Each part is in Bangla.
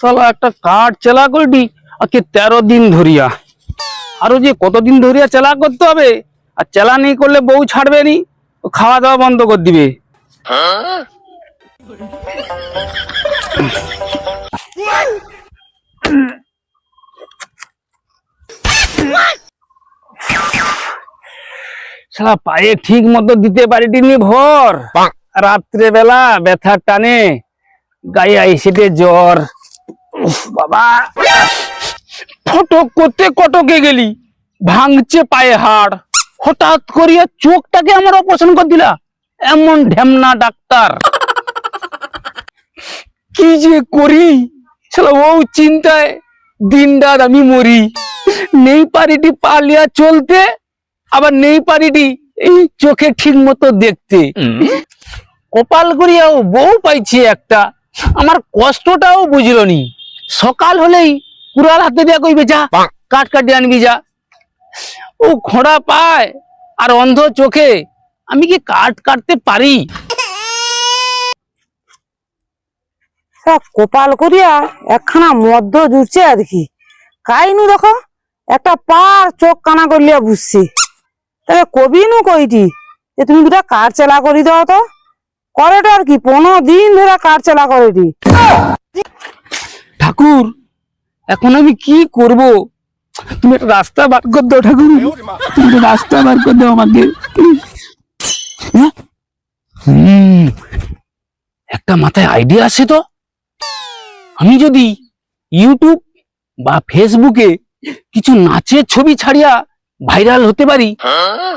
শালা একটা কাঠ চেলা করবি আজকে তেরো দিন ধরিয়া। আরও যে কতদিন ধরিয়া চেলা করতে হবে? আর চেলা নেই করলে বউ ছাড়বে নি খাওয়া দাওয়া বন্ধ করে দিবে। শালা পায়ে ঠিক মতো দিতে পারিনি ভর। রাত্রে বেলা ব্যথার টানে গায়ে আইসিটে জ্বর। বাবা। ফটক করতে কটকে গেলি ভাঙছে পায়ে হাড়। হঠাৎ করিয়া চোখটাকে আমার অপারেশন করে দিলা। এমন ঢেমনা ডাক্তার। কি যে করি? শালা ও চিন্তায় দিন রাত আমি মরি। নেই পারিটি পালিয়া চলতে আবার নেই পারিটি এই চোখে ঠিক মতো দেখতে। কপাল করিয়াও বউ পাইছি একটা। আমার কষ্টটাও বুঝলো নি। সকাল হলেই কুড়াল হাতে দিয়া কইবে যা কাট কাটি আনবি যা। ও খোঁড়া পায় আর অন্ধ চোখে আমি কি কাট কাটতে পারি? তা কপাল করিয়া একখানা মদ্য জুড়ছে আর কি। কাইনু দেখো একটা পার চোখ কানা করলিয়া বুঝছি। তবে কবি নু কইটি যে তুমি দুটা কার চেলা করি দাও তো? করেটা আর কি পনেরো দিন ধরে কার চেলা করেটি। ঠাকুর, এখন আমি কি করব? তুমি একটা রাস্তা বার করে দাও ঠাকুর। তুমি একটা রাস্তা বার করে দাও আমাকে। হ্যাঁ? একটা মাথায় আইডিয়া আছে তো? আমি যদি ইউটিউব বা ফেসবুকে কিছু নাচের ছবি ছাড়িয়া ভাইরাল হতে পারি,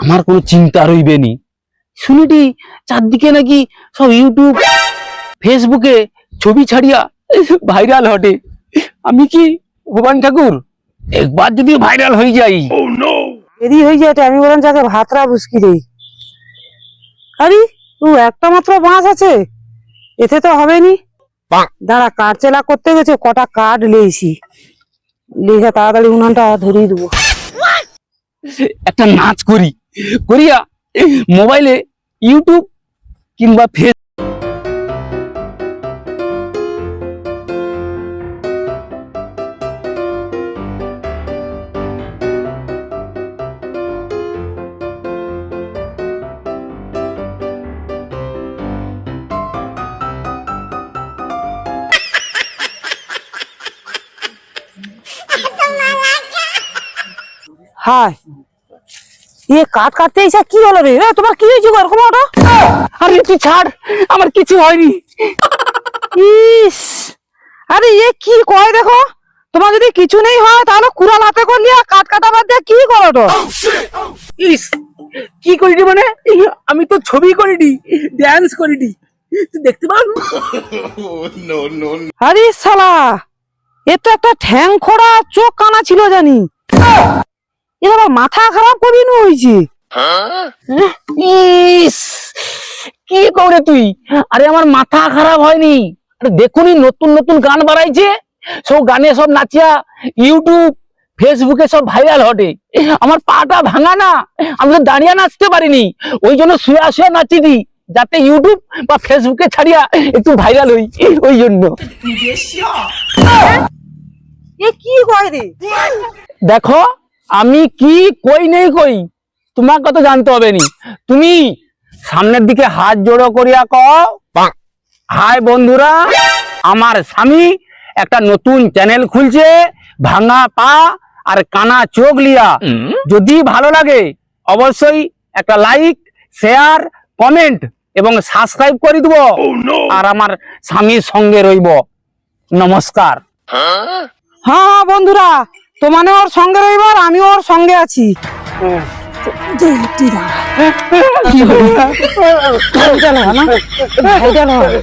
আমার কোনো চিন্তা রইবে নি। শুনিটি চারদিকে নাকি সব ইউটিউব, ফেসবুকে ছবি ছাড়িয়া ভাইরাল হটে। আমি কি ভগবান ঠাকুর? একবার যদি ভাইরাল হয়ে যাই। দেরি হয়ে যায় আমি বললাম যাকে ভাতরা বুসকি দেই। আরে ও একটা মাত্র বাঁশ আছে। এতে তো হবে নি দাঁড়া কাঠ চেলা করতে গেছে কটা কাঠ লেইছি। লেখা তাড়াতাড়ি উনানটা ধরিয়ে দেবো। একটা নাচ করি। করিয়া মোবাইলে ইউটিউব কিংবা ফেস কাটতে এসে কি হলো রে? তোমার কি হয়েছে গো? এরকম ওটা আরে তুই ছাড় আমার কিছু হয়নি। ইস। আরে এ কি কয় দেখো? তোমার যদি কিছু নেই হয় তাহলে কুড়াল হাতে করলি আর কাঠ কাটা বাদ দিয়ে কি করো তো? ইস কি করিনি মানে? আমি তো ছবি করিনি ড্যান্স করিনি। তুই দেখতে পান আরে এ তো একটা ঠ্যাং খোড়া চোখ কানা ছিল জানি। এর আবার মাথা খারাপ কবি নু হয়েছে ইস কি করে তুই? আরে আমার মাথা খারাপ হয়নি। আরে দেখুনি নতুন নতুন গান বাড়াইছে। সব গানে সব নাচিয়া ইউটিউব ফেসবুকে সব ভাইরাল হটে। আমার পাটা ভাঙা না। আমি তো দাঁড়িয়ে নাচতে পারিনি। ওই জন্য শুয়া শুয়ে শুয়ে নাচিনি যাতে ইউটিউব বা ফেসবুকে ছাড়িয়া একটু ভাইরাল হই। ওই জন্য। এ কি কয় রে? দেখো আমি কি কই নেই কই? তোমাকে তো জানতে হবে নি। তুমি সামনের দিকে হাত জোড়ো করিয়া কও। হাই বন্ধুরা আমার স্বামী একটা নতুন চ্যানেল খুলছে ভাঙা পা আর কানা চোখ লিয়া। যদি ভালো লাগে অবশ্যই একটা লাইক শেয়ার কমেন্ট এবং সাবস্ক্রাইব করে দিব। আর আমার স্বামীর সঙ্গে রইব। নমস্কার। হ্যাঁ হ্যাঁ বন্ধুরা তোমানে ওর সঙ্গে রইবার আমি ওর সঙ্গে আছি। হয়। না? হয়।